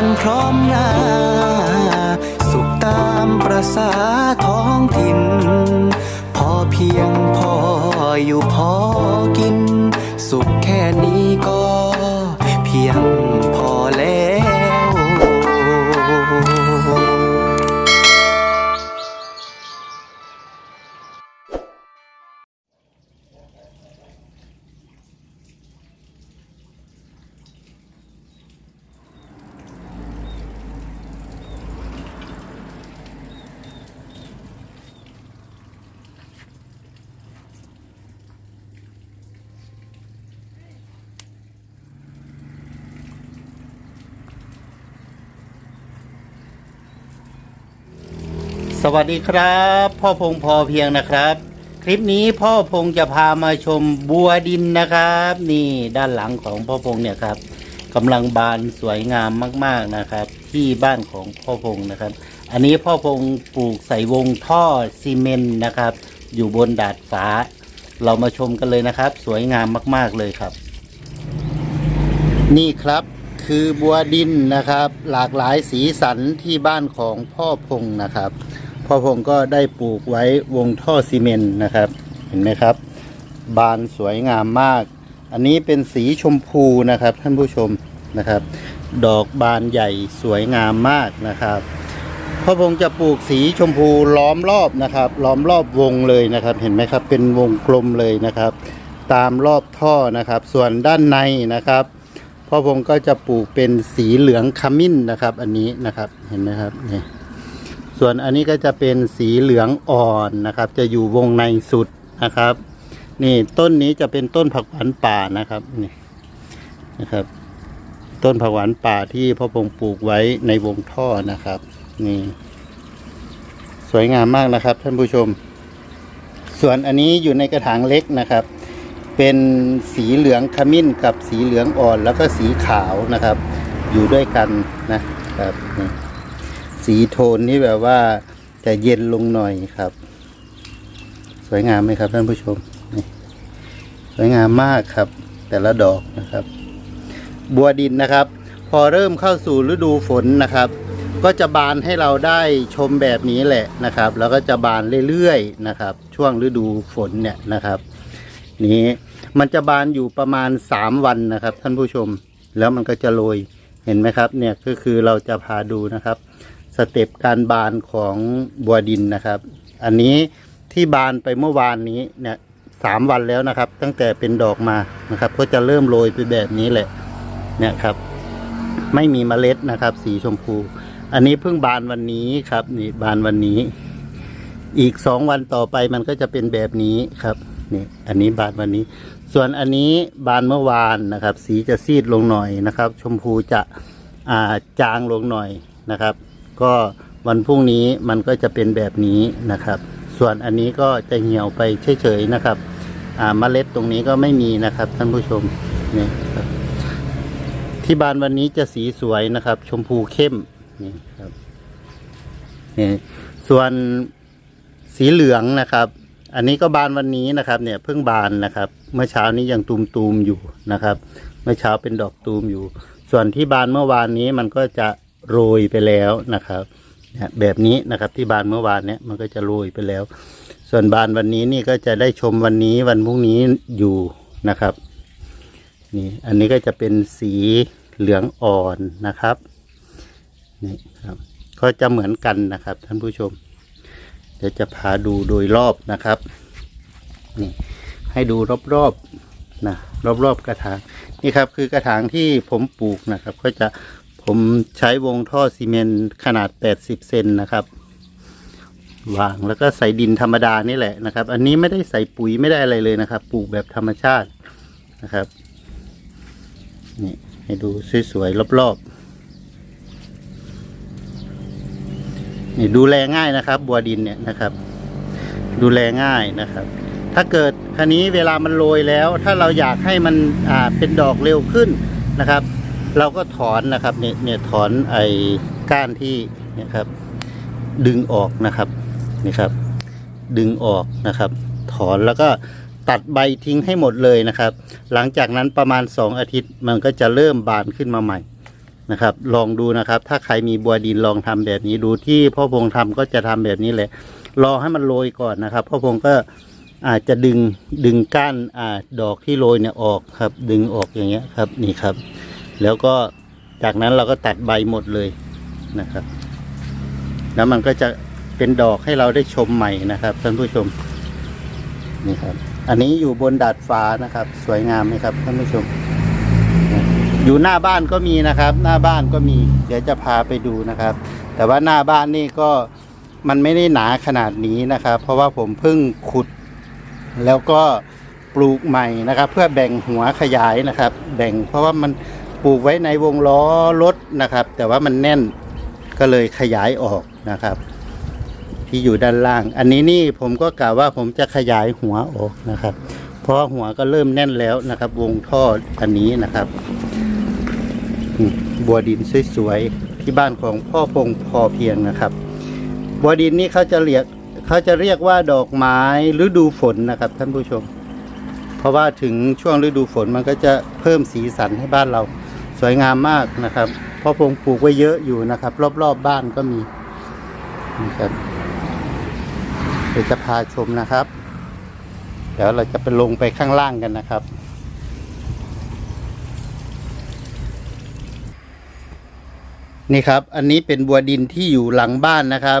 กันพร้อมหน้า สุขตามประสาท้องถิ่น พอเพียงพออยู่พอกิน สุขแค่นี้ก็ วัสดีครับ พ่อพงพอเพียงนะครับ คลิปนี้พ่อพงจะพามาชมบัวดินนะครับ นี่ด้านหลังของพ่อพงเนี่ยครับกำลังบานสวยงามมาก ๆนะครับ ที่บ้านของพ่อพงนะครับ อันนี้พ่อพงปลูกใส่วงท่อซีเมนต์นะครับ อยู่บนดาดฟ้า เรามาชมกันเลยนะครับ สวยงามมาก ๆเลยครับ นี่ครับคือบัวดินนะครับ หลากหลายสีสันที่บ้านของพ่อพงนะครับ พ่อพงก็ได้ปลูกไว้วงท่อซีเมนต์นะครับ เห็นไหมครับ บานสวยงามมาก อันนี้เป็นสีชมพูนะครับ ท่านผู้ชมนะครับ ดอกบานใหญ่สวยงามมากนะครับพ่อพงจะปลูกสีชมพูล้อมรอบนะครับ ล้อมรอบวงเลยนะครับ เห็นไหมครับ เป็นวงกลมเลยนะครับ ตามรอบท่อนะครับ ส่วนด้านในนะครับพ่อพงก็จะปลูกเป็นสีเหลืองขมิ้นนะครับ อันนี้นะครับ เห็นไหมครับนี่ ส่วนอันนี้ก็จะเป็นสีเหลืองอ่อนนะครับ จะอยู่วงในสุดนะครับ นี่ต้นนี้จะเป็นต้นผักหวานป่านะครับนี่นะครับ ต้นผักหวานป่าที่พ่อพงปลูกไว้ในวงท่อนะครับ นี่ สวยงามมากนะครับ ท่านผู้ชม ส่วนอันนี้อยู่ในกระถางเล็กนะครับ เป็นสีเหลืองขมิ้นกับสีเหลืองอ่อน แล้วก็สีขาวนะครับ อยู่ด้วยกันนะครับนี่ สีโทนนี่แบบว่าจะเย็นลงหน่อยครับ สวยงามไหมครับท่านผู้ชมนี่สวยงามมากครับ แต่ละดอกนะครับ บัวดินนะครับ พอเริ่มเข้าสู่ฤดูฝนนะครับ ก็จะบานให้เราได้ชมแบบนี้แหละนะครับ แล้วก็จะบานเรื่อยๆนะครับ ช่วงฤดูฝนเนี่ยนะครับ นี้มันจะบานอยู่ประมาณสามวันนะครับ ท่านผู้ชมแล้วมันก็จะโรยเห็นไหมครับเนี่ยก็คือเราจะพาดูนะครับ สเต็ปการบานของบัวดินนะครับ อันนี้ที่บานไปเมื่อวานนี้เนี่ยสามวันแล้วนะครับ ตั้งแต่เป็นดอกมานะครับ ก็จะเริ่มโรยไปแบบนี้แหละ เนี่ยครับ ไม่มีเมล็ดนะครับ สีชมพู อันนี้เพิ่งบานวันนี้ครับ นี่บานวันนี้ อีกสองวันต่อไปมันก็จะเป็นแบบนี้ครับนี่อันนี้บานวันนี้ ส่วนอันนี้บานเมื่อวานนะครับ สีจะซีดลงหน่อยนะครับ ชมพูจะอ่าจางลงหน่อยนะครับ ก็วันพรุ่งนี้มันก็จะเป็นแบบนี้นะครับ ส่วนอันนี้ก็จะเหี่ยวไปเฉยๆนะครับ อ่าเมล็ดตรงนี้ก็ไม่มีนะครับท่านผู้ชมนี่ครับที่บานวันนี้จะสีสวยนะครับ ชมพูเข้มนี่ครับนี่ส่วนสีเหลืองนะครับ อันนี้ก็บานวันนี้นะครับ เนี่ยเพิ่งบานนะครับ เมื่อเช้านี้ยังตูมตูมๆอยู่นะครับ เมื่อเช้าเป็นดอกตูมอยู่ ส่วนที่บานเมื่อวานนี้มันก็จะ โรยไปแล้วนะครับเนี่ยแบบนี้นะครับที่บานเมื่อวานเนี่ยมันก็จะโรยไปแล้ว ส่วนบานวันนี้นี่ก็จะได้ชมวันนี้วันพรุ่งนี้อยู่นะครับนี่อันนี้ก็จะเป็นสีเหลืองอ่อนนะครับนี่ครับก็จะเหมือนกันนะครับ ท่านผู้ชม เดี๋ยวจะพาดูโดยรอบนะครับนี่ให้ดูรอบๆนะรอบๆกระถางนี่ครับคือกระถางที่ผมปลูกนะครับ ก็จะ ผมใช้วงท่อซีเมนต์ขนาด 80 เซนนะครับ วางแล้วก็ใส่ดินธรรมดานี่แหละนะครับ อันนี้ไม่ได้ใส่ปุ๋ยไม่ได้อะไรเลยนะครับ ปลูกแบบธรรมชาตินะครับ นี่ให้ดูสวยๆรอบๆ นี่ดูแลง่ายนะครับ บัวดินเนี่ยนะครับ ดูแลง่ายนะครับ ถ้าเกิดคันนี้เวลามันโรยแล้ว ถ้าเราอยากให้มันอ่าเป็นดอกเร็วขึ้นนะครับ เราก็ถอนนะครับเนี่ยเนี่ยถอนไอ้ก้านที่เนี่ยครับ ดึงออกนะครับนี่ครับ ดึงออกนะครับ ถอนแล้วก็ตัดใบทิ้งให้หมดเลยนะครับ หลังจากนั้นประมาณสองอาทิตย์มันก็จะเริ่มบานขึ้นมาใหม่นะครับ ลองดูนะครับ ถ้าใครมีบัวดินลองทำแบบนี้ดูที่พ่อพงทำก็จะทำแบบนี้แหละรอให้มันโรยก่อนนะครับ พ่อพงก็อาจจะดึงดึงก้านอ่าดอกที่โรยเนี่ยออกครับ ดึงออกอย่างเงี้ยครับนี่ครับ แล้วก็จากนั้นเราก็ตัดใบหมดเลยนะครับ แล้วมันก็จะเป็นดอกให้เราได้ชมใหม่นะครับท่านผู้ชมนี่ครับ อันนี้อยู่บนดาดฟ้านะครับ สวยงามไหมครับท่านผู้ชม อยู่หน้าบ้านก็มีนะครับ หน้าบ้านก็มี เดี๋ยวจะพาไปดูนะครับ แต่ว่าหน้าบ้านนี่ก็มันไม่ได้หนาขนาดนี้นะครับ เพราะว่าผมเพิ่งขุด แล้วก็ปลูกใหม่นะครับ เพื่อแบ่งหัวขยายนะครับ แบ่งเพราะว่ามัน ปลูกไว้ในวงล้อรถนะครับ แต่ว่ามันแน่นก็เลยขยายออกนะครับ ที่อยู่ด้านล่าง อันนี้นี่ผมก็กล่าวว่าผมจะขยายหัวออกนะครับ เพราะหัวก็เริ่มแน่นแล้วนะครับ วงท่ออันนี้นะครับ บัวดินสวยๆที่บ้านของพ่อพงพอเพียงนะครับ บัวดินนี่เขาจะเรียกเขาจะเรียกว่าดอกไม้ฤดูฝนนะครับ ท่านผู้ชม เพราะว่าถึงช่วงฤดูฝนมันก็จะเพิ่มสีสันให้บ้านเรา สวยงามมากนะครับพ่อพงปลูกไว้เยอะอยู่นะครับ รอบๆบบ้านก็มีนะครับเดี๋ยวจะพาชมนะครับ เดี๋ยวเราจะไปลงไปข้างล่างกันนะครับ นี่ครับ อันนี้เป็นบัวดินที่อยู่หลังบ้านนะครับ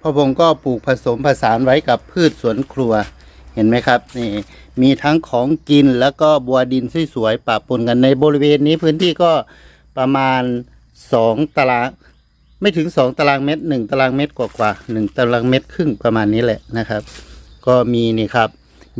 พ่อพงก็ปลูกผสมผสานไว้กับพืชสวนครัวเห็นไหมครับ นี่ มีทั้งของกินแล้วก็บัวดินสวยๆปะปนกันในบริเวณนี้พื้นที่ก็ประมาณสองตาราง ไม่ถึงสองตารางเมตรหนึ่งตารางเมตรกว่าๆหนึ่งตารางเมตรครึ่งประมาณนี้แหละนะครับ ก็มีนี่ครับ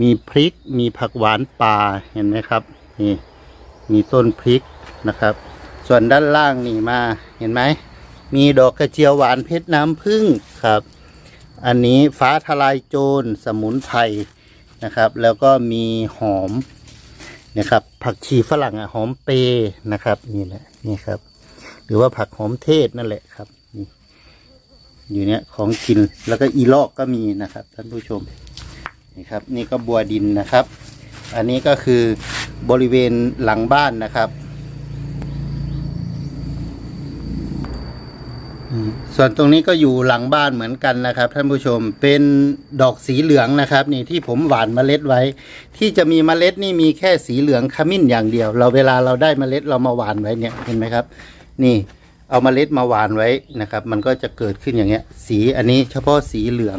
มีพริกมีผักหวานป่าเห็นไหมครับนี่มีต้นพริกนะครับ ส่วนด้านล่างนี่มาเห็นไหมมีดอกกระเจียวหวานเพชรน้ำผึ้งครับ อันนี้ฟ้าทลายโจรสมุนไพร นะครับ แล้วก็มีหอมนะครับ ผักชีฝรั่งอะหอมเปย์นะครับ นี่แหละนี่ครับ หรือว่าผักหอมเทศนั่นแหละครับนี่อยู่เนี้ยของกินแล้วก็อีลอกก็มีนะครับ ท่านผู้ชมนี่ครับ นี่ก็บัวดินนะครับ อันนี้ก็คือบริเวณหลังบ้านนะครับอืม ส่วนตรงนี้ก็อยู่หลังบ้านเหมือนกันนะครับ ท่านผู้ชมเป็นดอกสีเหลืองนะครับ นี่ที่ผมหว่านเมล็ดไว้ ที่จะมีเมล็ดนี่มีแค่สีเหลืองขมิ้นอย่างเดียว เราเวลาเราได้เมล็ดเรามาหว่านไว้เนี่ยเห็นไหมครับ นี่เอาเมล็ดมาหว่านไว้นะครับ มันก็จะเกิดขึ้นอย่างเงี้ย สีอันนี้เฉพาะสีเหลือง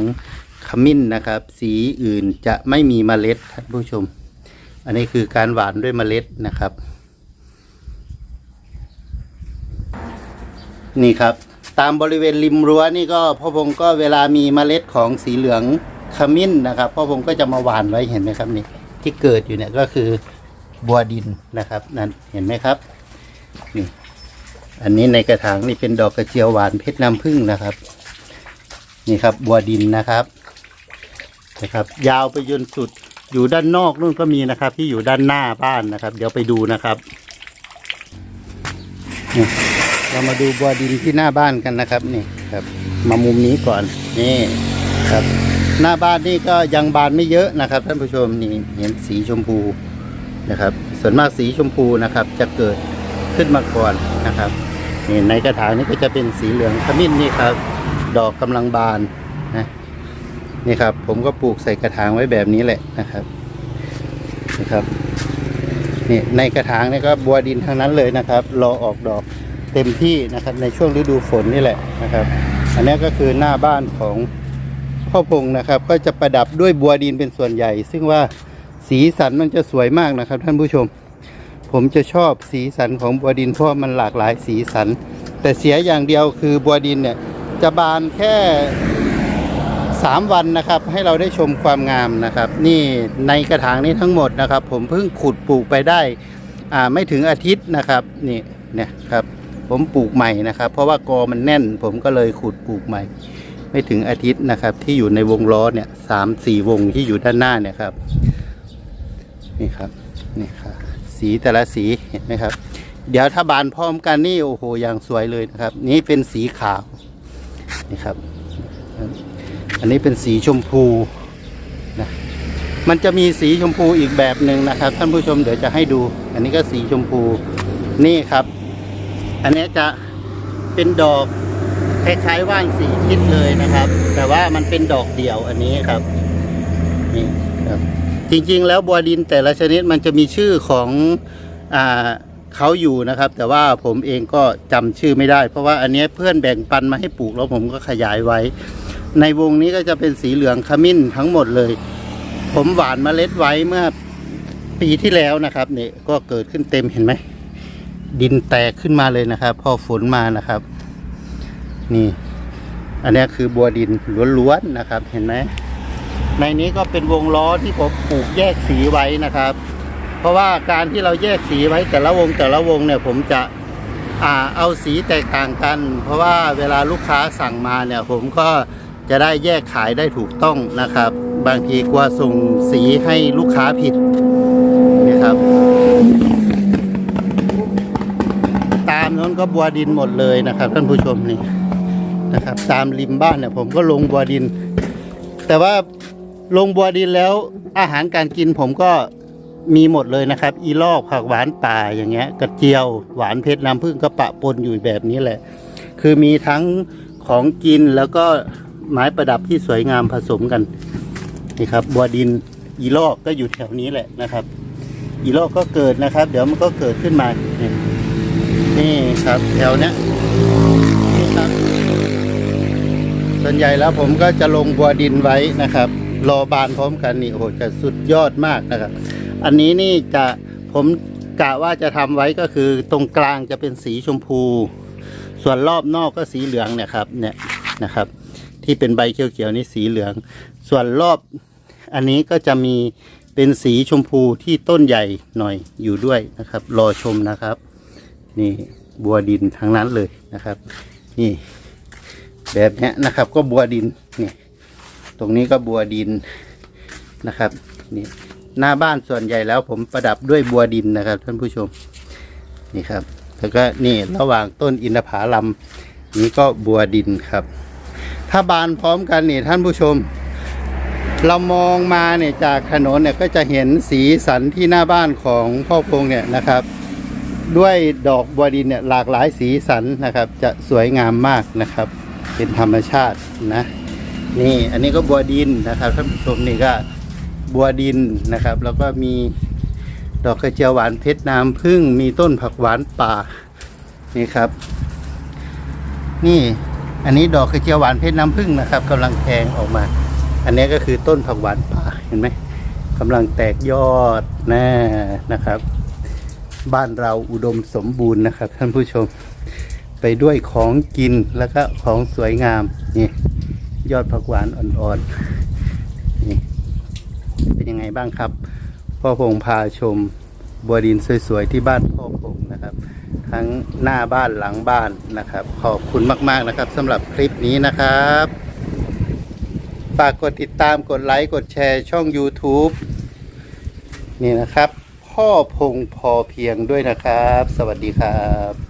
ขมิ้นนะครับ สีอื่นจะไม่มีเมล็ดท่านผู้ชม อันนี้คือการหว่านด้วยเมล็ดนะครับ นี่ครับ ตามบริเวณริมรั้วนี่ก็พ่อพงก็เวลามีเมล็ดของสีเหลืองขมิ้นนะครับพ่อพงก็จะมาหว่านไว้เห็นไหมครับนี่ที่เกิดอยู่เนี่ยก็คือบัวดินนะครับนั่นเห็นไหมครับนี่อันนี้ในกระถางนี่เป็นดอกกระเจียวหวานเพชรน้ำผึ้งนะครับ นี่ครับบัวดินนะครับนะครับ ยาวไปจนสุดอยู่ด้านนอกนู่นก็มีนะครับ ที่อยู่ด้านหน้าบ้านนะครับ เดี๋ยวไปดูนะครับ เรามาดูบัวดินที่หน้าบ้านกันนะครับนี่ครับ มามุมนี้ก่อนนี่ครับ หน้าบ้านนี่ก็ยังบานไม่เยอะนะครับ ท่านผู้ชมนี่เห็นสีชมพูนะครับ ส่วนมากสีชมพูนะครับ จะเกิดขึ้นมาก่อนนะครับนี่ในกระถางนี่ก็จะเป็นสีเหลืองขมิ้นนี่ครับ ดอกกำลังบานนะนี่ครับ ผมก็ปลูกใส่กระถางไว้แบบนี้แหละนะครับนะครับนี่ในกระถางนี่ก็บัวดินทั้งนั้นเลยนะครับ รอออกดอก เต็มที่นะครับในช่วงฤดูฝนนี่แหละนะครับ อันนี้ก็คือหน้าบ้านของพ่อพงนะครับ ก็จะประดับด้วยบัวดินเป็นส่วนใหญ่ ซึ่งว่าสีสันมันจะสวยมากนะครับ ท่านผู้ชม ผมจะชอบสีสันของบัวดินเพราะมันหลากหลายสีสัน แต่เสียอย่างเดียวคือบัวดินเนี่ยจะบานแค่สามวันนะครับ ให้เราได้ชมความงามนะครับ นี่ในกระถางนี้ทั้งหมดนะครับ ผมเพิ่งขุดปลูกไปได้อ่าไม่ถึงอาทิตย์นะครับนี่เนี่ยครับ ผมปลูกใหม่นะครับ เพราะว่ากอมันแน่น ผมก็เลยขุดปลูกใหม่ ไม่ถึงอาทิตย์นะครับ ที่อยู่ในวงล้อเนี่ยสามสี่วงที่อยู่ด้านหน้าเนี่ยครับ นี่ครับนี่ครับ สีแต่ละสีเห็นไหมครับ เดี๋ยวถ้าบานพร้อมกันนี่โอ้โหอย่างสวยเลยนะครับ นี่เป็นสีขาวนี่ครับ อันนี้เป็นสีชมพูนะมันจะมีสีชมพูอีกแบบหนึ่งนะครับ ท่านผู้ชมเดี๋ยวจะให้ดู อันนี้ก็สีชมพูนี่ครับ อันนี้จะเป็นดอกคล้ายๆว่านสีทิศเลยนะครับ แต่ว่ามันเป็นดอกเดี่ยวอันนี้ครับนี่ครับ จริงๆ แล้วบัวดินแต่ละชนิดมันจะมีชื่อของอ่าเขาอยู่นะครับ แต่ว่าผมเองก็จำชื่อไม่ได้ เพราะว่าอันนี้เพื่อนแบ่งปันมาให้ปลูกแล้วผมก็ขยายไว้ ในวงนี้ก็จะเป็นสีเหลืองขมิ้นทั้งหมดเลย ผมหวานเมล็ดไว้เมื่อปีที่แล้วนะครับเนี่ยก็เกิดขึ้นเต็มเห็นไหม ดินแตกขึ้นมาเลยนะครับ พอฝนมานะครับ นี่ อันนี้คือบัวดินล้วนๆนะครับ เห็นไหมในนี้ก็เป็นวงล้อที่ผมปลูกแยกสีไว้นะครับ เพราะว่าการที่เราแยกสีไว้แต่ละวงแต่ละวงเนี่ย ผมจะอ่าเอาสีแตกต่างกัน เพราะว่าเวลาลูกค้าสั่งมาเนี่ย ผมก็จะได้แยกขายได้ถูกต้องนะครับ บางทีกลัวส่งสีให้ลูกค้าผิดนี่ครับ นั้นก็บัวดินหมดเลยนะครับ ท่านผู้ชมนี่นะครับ ตามริมบ้านเนี่ยผมก็ลงบัวดิน แต่ว่าลงบัวดินแล้วอาหารการกินผมก็มีหมดเลยนะครับ อีลอกผักหวานป่าอย่างเงี้ย กระเจียวหวานเพชรน้ำผึ้งก็ปะปนอยู่แบบนี้แหละ คือมีทั้งของกินแล้วก็ไม้ประดับที่สวยงามผสมกันนี่ครับบัวดินอีลอกก็อยู่แถวนี้แหละนะครับ อีลอกก็เกิดนะครับ เดี๋ยวมันก็เกิดขึ้นมานี่ นี่ครับแถวเนี้ยนี่ครับ ส่วนใหญ่แล้วผมก็จะลงบัวดินไว้นะครับ รอบานพร้อมกันนี่โอ้โหจะสุดยอดมากนะครับ อันนี้นี่จะผมกะว่าจะทำไว้ก็คือตรงกลางจะเป็นสีชมพู ส่วนรอบนอกก็สีเหลืองเนี่ยครับเนี่ยนะครับ ที่เป็นใบเขียวๆนี่สีเหลือง ส่วนรอบอันนี้ก็จะมีเป็นสีชมพูที่ต้นใหญ่หน่อยอยู่ด้วยนะครับ รอชมนะครับ นี่บัวดินทั้งนั้นเลยนะครับ นี่แบบนี้นะครับ ก็บัวดินนี่ตรงนี้ก็บัวดินนะครับนี่หน้าบ้านส่วนใหญ่แล้วผมประดับด้วยบัวดินนะครับ ท่านผู้ชมนี่ครับแล้วก็นี่ระหว่างต้นอินทผาลัมนี้ก็บัวดินครับ ถ้าบานพร้อมกันนี่ท่านผู้ชม เรามองมาเนี่ยจากถนนเนี่ยก็จะเห็นสีสันที่หน้าบ้านของพ่อพงเนี่ยนะครับ ด้วยดอกบัวดินเนี่ยหลากหลายสีสันนะครับ จะสวยงามมากนะครับ เป็นธรรมชาตินะนี่อันนี้ก็บัวดินนะครับท่านผู้ชมนี่ก็บัวดินนะครับ แล้วก็มีดอกกระเจียวหวานเพชรน้ำผึ้งมีต้นผักหวานป่านี่ครับ นี่อันนี้ดอกกระเจียวหวานเพชรน้ำผึ้งนะครับกำลังแทงออกมา อันนี้ก็คือต้นผักหวานป่าเห็นไหมกำลังแตกยอดแน่นะครับ บ้านเราอุดมสมบูรณ์นะครับ ท่านผู้ชมไปด้วยของกินแล้วก็ของสวยงามนี่ยอดผักหวานอ่อนๆนี่เป็นยังไงบ้างครับพ่อพงพาชมบัวดินสวยๆที่บ้านพ่อพงนะครับ ทั้งหน้าบ้านหลังบ้านนะครับ ขอบคุณมากๆนะครับสำหรับคลิปนี้นะครับฝากกดติดตามกดไลค์กดแชร์ช่อง YouTube นี่นะครับ พ่อพงพอเพียงด้วยนะครับ สวัสดีครับ